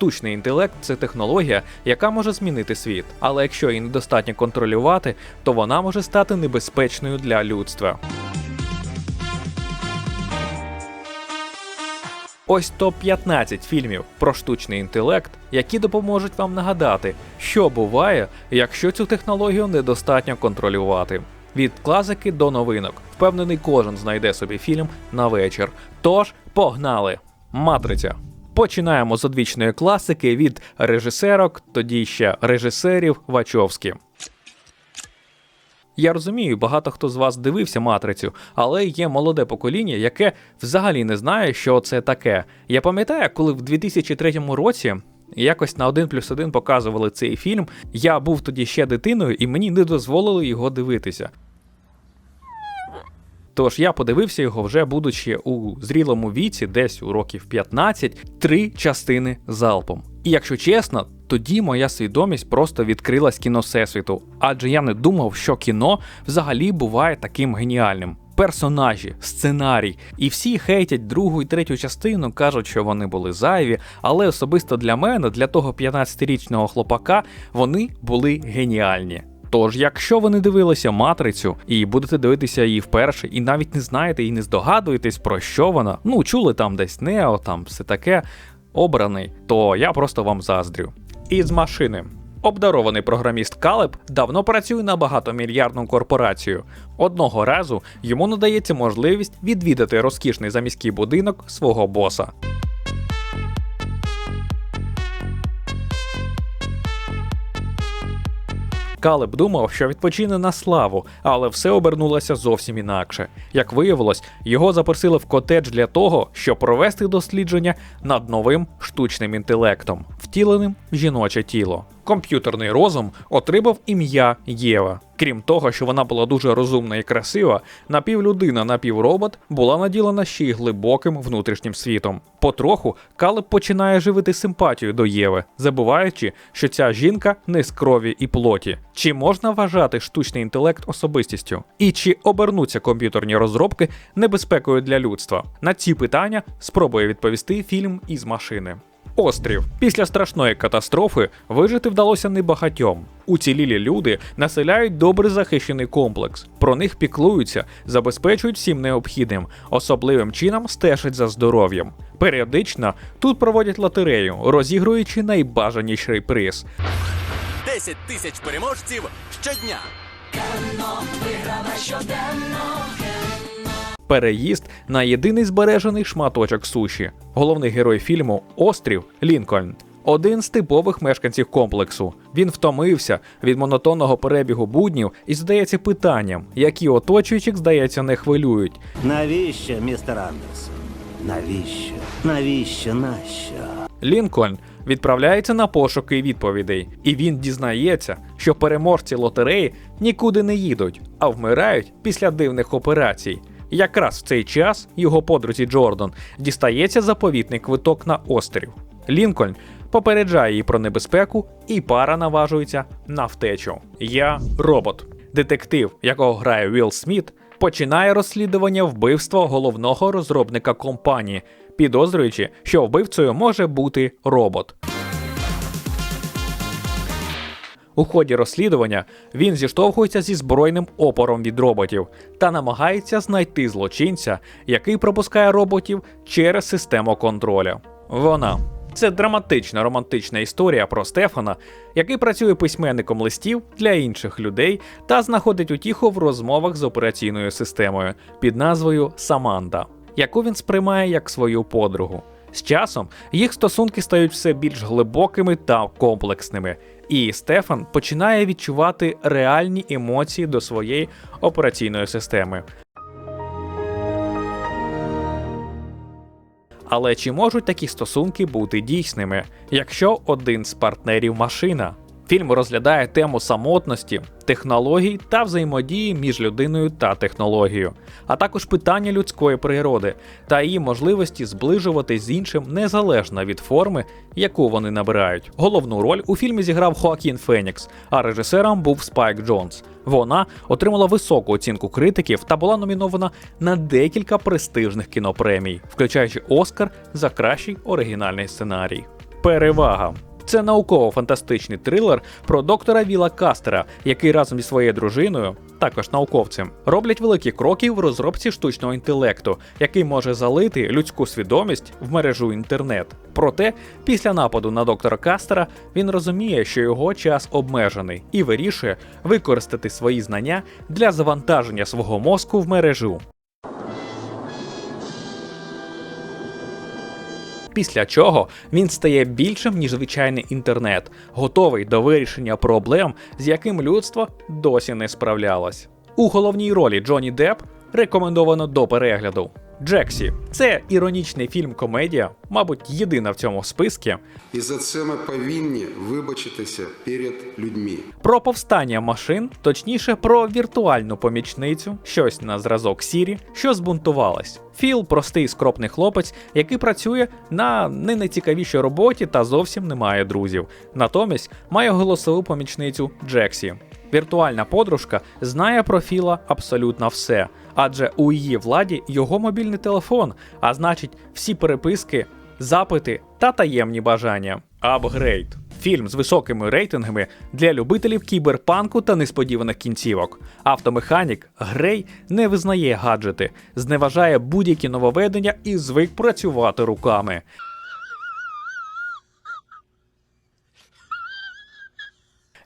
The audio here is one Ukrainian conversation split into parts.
Штучний інтелект це технологія, яка може змінити світ, але якщо її недостатньо контролювати, то вона може стати небезпечною для людства. Ось топ 15 фільмів про штучний інтелект, які допоможуть вам нагадати, що буває, якщо цю технологію недостатньо контролювати. Від класики до новинок. Впевнений, кожен знайде собі фільм на вечір. Тож, погнали! Матриця. Починаємо з одвічної класики від режисерок, тоді ще режисерів Вачовські. Я розумію, багато хто з вас дивився матрицю, але є молоде покоління, яке взагалі не знає, що це таке. Я пам'ятаю, коли в 2003 році. Якось на 1 плюс 1 показували цей фільм. Я був тоді ще дитиною, і мені не дозволили його дивитися. Тож я подивився його вже будучи у зрілому віці, десь у років 15, три частини залпом. І якщо чесно, тоді моя свідомість просто відкрилась кіно всесвіту, адже я не думав, що кіно взагалі буває таким геніальним. Персонажі, сценарій, і всі хейтять другу і третю частину, кажуть, що вони були зайві, але особисто для мене, для того 15-річного хлопака, вони були геніальні. Тож, якщо ви не дивилися матрицю і будете дивитися її вперше, і навіть не знаєте і не здогадуєтесь про що вона, ну чули там десь Нео, там все таке обраний, то я просто вам заздрю. Із машини. Обдарований програміст Калеб давно працює на багатомільярдну корпорацію. Одного разу йому надається можливість відвідати розкішний заміський будинок свого боса. Калеб думав, що відпочине на славу, але все обернулося зовсім інакше. Як виявилось, його запросили в котедж для того, щоб провести дослідження над новим штучним інтелектом, втіленим в жіноче тіло. Комп'ютерний розум отримав ім'я Єва. Крім того, що вона була дуже розумна і красива, напівлюдина, напівробот була наділена ще й глибоким внутрішнім світом. Потроху Калеб починає живити симпатію до Єви, забуваючи, що ця жінка не з крові і плоті. Чи можна вважати штучний інтелект особистістю? І чи обернуться комп'ютерні розробки небезпекою для людства? На ці питання спробує відповісти фільм із машини. Острів після страшної катастрофи вижити вдалося небагатьом. Уцілілі люди населяють добре захищений комплекс. Про них піклуються, забезпечують всім необхідним, особливим чином стежать за здоров'ям. Періодично тут проводять лотерею, розігруючи найбажаніший приз. 10 тисяч переможців щодня. Переїзд на єдиний збережений шматочок суші. Головний герой фільму Острів Лінкольн. Один з типових мешканців комплексу. Він втомився від монотонного перебігу буднів і задається питанням, які оточуючих, здається, не хвилюють. Навіщо, містер Андерсон? Навіщо? Навіщо? Нащо? Лінкольн відправляється на пошуки відповідей, і він дізнається, що переможці лотереї нікуди не їдуть, а вмирають після дивних операцій. Якраз в цей час його подрузі Джордан дістається заповітний квиток на острів. Лінкольн попереджає її про небезпеку, і пара наважується на втечу. Я робот. Детектив, якого грає Вілл Сміт, починає розслідування вбивства головного розробника компанії, підозрюючи, що вбивцею може бути робот. У ході розслідування він зіштовхується зі збройним опором від роботів та намагається знайти злочинця, який пропускає роботів через систему контроля. Вона це драматична романтична історія про Стефана, який працює письменником листів для інших людей та знаходить утіху в розмовах з операційною системою під назвою Саманда, яку він сприймає як свою подругу. З часом їх стосунки стають все більш глибокими та комплексними, і Стефан починає відчувати реальні емоції до своєї операційної системи. Але чи можуть такі стосунки бути дійсними, якщо один з партнерів машина? Фільм розглядає тему самотності, технологій та взаємодії між людиною та технологією, а також питання людської природи та її можливості зближуватись з іншим незалежно від форми, яку вони набирають. Головну роль у фільмі зіграв Хоакін Фенікс, а режисером був Спайк Джонс. Вона отримала високу оцінку критиків та була номінована на декілька престижних кінопремій, включаючи Оскар за кращий оригінальний сценарій. Перевага. Це науково-фантастичний трилер про доктора Віла Кастера, який разом зі своєю дружиною, також науковцем, роблять великі кроки в розробці штучного інтелекту, який може залити людську свідомість в мережу інтернет. Проте, після нападу на доктора Кастера, він розуміє, що його час обмежений і вирішує використати свої знання для завантаження свого мозку в мережу. Після чого він стає більшим, ніж звичайний інтернет, готовий до вирішення проблем, з яким людство досі не справлялось. У головній ролі Джонні Депп рекомендовано до перегляду. Джексі це іронічний фільм-комедія, мабуть, єдина в цьому списку, І за це ми повинні вибачитися перед людьми. про повстання машин, точніше про віртуальну помічницю, щось на зразок Сірі, що збунтувалась. Філ простий скропний хлопець, який працює на не найцікавішій роботі та зовсім не має друзів. Натомість має голосову помічницю Джексі. Віртуальна подружка знає про Філа абсолютно все, адже у її владі його мобільний телефон, а значить, всі переписки, запити та таємні бажання. Апгрейд. Фільм з високими рейтингами для любителів кіберпанку та несподіваних кінцівок. Автомеханік Грей не визнає гаджети, зневажає будь-які нововведення і звик працювати руками.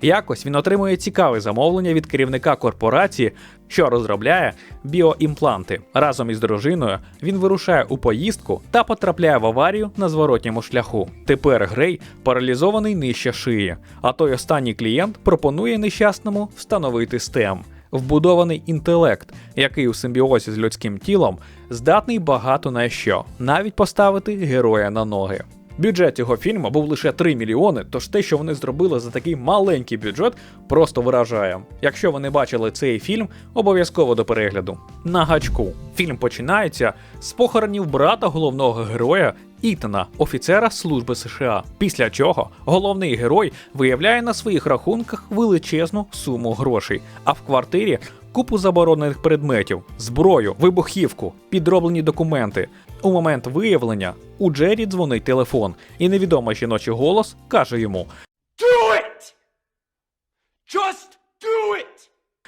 Якось він отримує цікаве замовлення від керівника корпорації, що розробляє біоімпланти. Разом із дружиною він вирушає у поїздку та потрапляє в аварію на зворотньому шляху. Тепер Грей паралізований нижче шиї, а той останній клієнт пропонує нещасному встановити стем. Вбудований інтелект, який у симбіозі з людським тілом здатний багато на що, навіть поставити героя на ноги. Бюджет цього фільму був лише 3 мільйони, тож те, що вони зробили за такий маленький бюджет, просто виражає. Якщо ви не бачили цей фільм, обов'язково до перегляду. На гачку. Фільм починається з похоронів брата головного героя Ітана, офіцера служби США. Після чого головний герой виявляє на своїх рахунках величезну суму грошей, а в квартирі купу заборонених предметів, зброю, вибухівку, підроблені документи. У момент виявлення у Джері дзвонить телефон, і невідомий жіночий голос каже йому,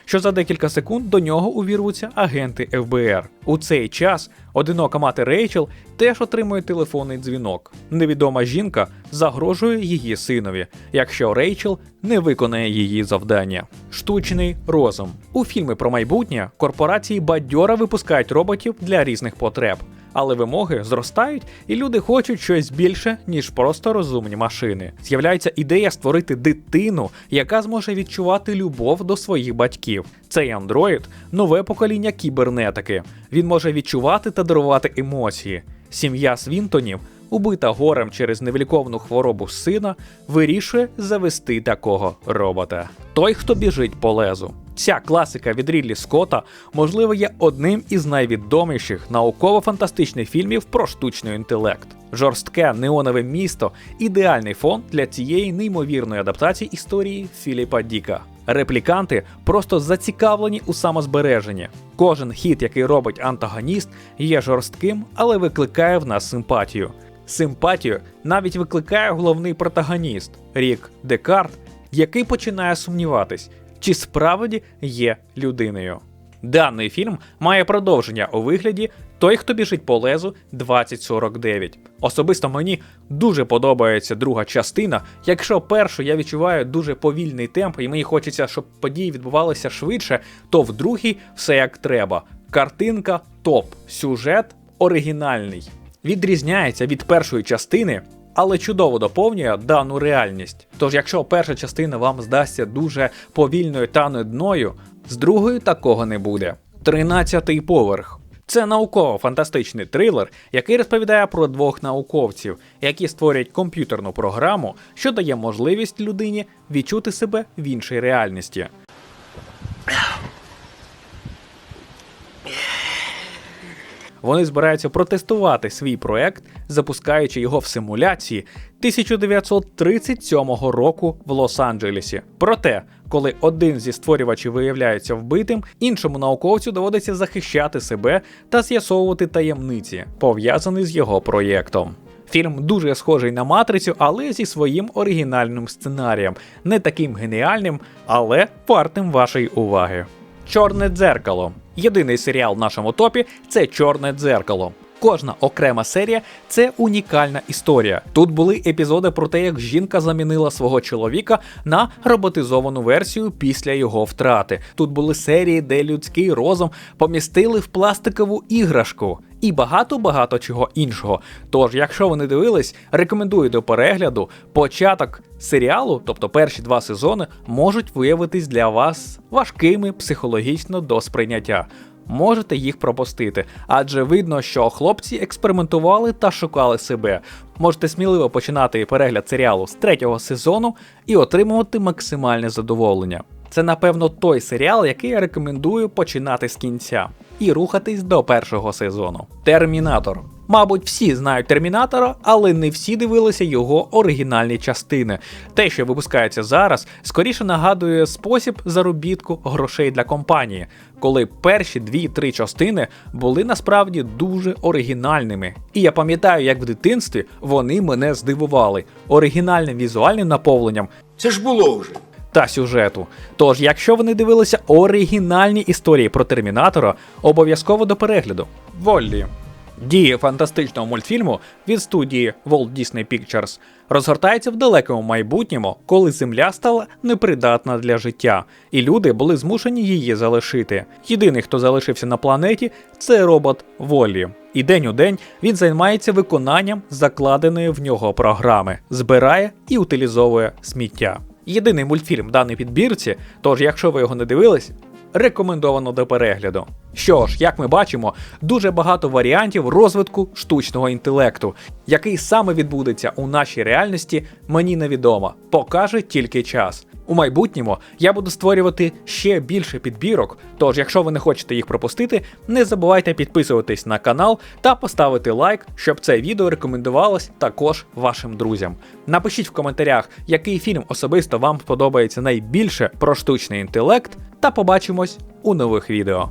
що за декілька секунд до нього увірвуться агенти ФБР. У цей час одинока мати Рейчел теж отримує телефонний дзвінок. Невідома жінка загрожує її синові, якщо Рейчел не виконає її завдання. Штучний розум. У фільми про майбутнє корпорації бадьора випускають роботів для різних потреб. Але вимоги зростають, і люди хочуть щось більше, ніж просто розумні машини. З'являється ідея створити дитину, яка зможе відчувати любов до своїх батьків. Цей андроїд нове покоління кібернетики. Він може відчувати та дарувати емоції. Сім'я Свінтонів, убита горем через невиліковну хворобу сина, вирішує завести такого робота. Той, хто біжить по лезу. Ця класика від Рідлі Скотта, можливо, є одним із найвідоміших науково-фантастичних фільмів про штучний інтелект. Жорстке неонове місто ідеальний фон для цієї неймовірної адаптації історії Філіпа Діка. Репліканти просто зацікавлені у самозбереженні. Кожен хід, який робить антагоніст, є жорстким, але викликає в нас симпатію. Симпатію навіть викликає головний протагоніст Рік Декарт, який починає сумніватись, чи справді є людиною. Даний фільм має продовження у вигляді Той, хто біжить по лезу 2049. Особисто мені дуже подобається друга частина. Якщо першу я відчуваю дуже повільний темп, і мені хочеться, щоб події відбувалися швидше, то в другій все як треба. Картинка топ, сюжет оригінальний. Відрізняється від першої частини, але чудово доповнює дану реальність. Тож, якщо перша частина вам здасться дуже повільною та нудною, з другою такого не буде. Тринадцятий поверх. Це науково-фантастичний трилер, який розповідає про двох науковців, які створюють комп'ютерну програму, що дає можливість людині відчути себе в іншій реальності. Вони збираються протестувати свій проект, запускаючи його в симуляції 1937 року в Лос-Анджелесі. Проте, коли один зі створювачів виявляється вбитим, іншому науковцю доводиться захищати себе та з'ясовувати таємниці, пов'язані з його проєктом. Фільм дуже схожий на матрицю, але зі своїм оригінальним сценарієм, не таким геніальним, але вартим вашої уваги. Чорне дзеркало. Єдиний серіал в нашому топі це Чорне дзеркало. Кожна окрема серія це унікальна історія. Тут були епізоди про те, як жінка замінила свого чоловіка на роботизовану версію після його втрати. Тут були серії, де людський розум помістили в пластикову іграшку. І багато-багато чого іншого. Тож, якщо ви не дивились, рекомендую до перегляду. Початок серіалу, тобто перші два сезони, можуть виявитись для вас важкими психологічно до сприйняття можете їх пропустити, адже видно, що хлопці експериментували та шукали себе. Можете сміливо починати перегляд серіалу з третього сезону і отримувати максимальне задоволення. Це, напевно, той серіал, який я рекомендую починати з кінця і рухатись до першого сезону. Термінатор. Мабуть, всі знають Термінатора, але не всі дивилися його оригінальні частини. Те, що випускається зараз, скоріше нагадує спосіб заробітку грошей для компанії, коли перші дві-три частини були насправді дуже оригінальними. І я пам'ятаю, як в дитинстві вони мене здивували оригінальним візуальним наповненням Це ж було вже. та сюжету. Тож, якщо ви не дивилися оригінальні історії про Термінатора, обов'язково до перегляду. Воллі. Дії фантастичного мультфільму від студії Walt Disney Pictures розгортається в далекому майбутньому, коли Земля стала непридатна для життя, і люди були змушені її залишити. Єдиний, хто залишився на планеті, це робот Воллі. І день у день він займається виконанням закладеної в нього програми, збирає і утилізовує сміття. Єдиний мультфільм в даній підбірці, тож якщо ви його не дивились, рекомендовано до перегляду. Що ж, як ми бачимо, дуже багато варіантів розвитку штучного інтелекту, який саме відбудеться у нашій реальності, мені невідомо, покаже тільки час. У майбутньому я буду створювати ще більше підбірок, тож якщо ви не хочете їх пропустити, не забувайте підписуватись на канал та поставити лайк, щоб це відео рекомендувалось також вашим друзям. Напишіть в коментарях, який фільм особисто вам сподобається найбільше про штучний інтелект, та побачимось у нових відео.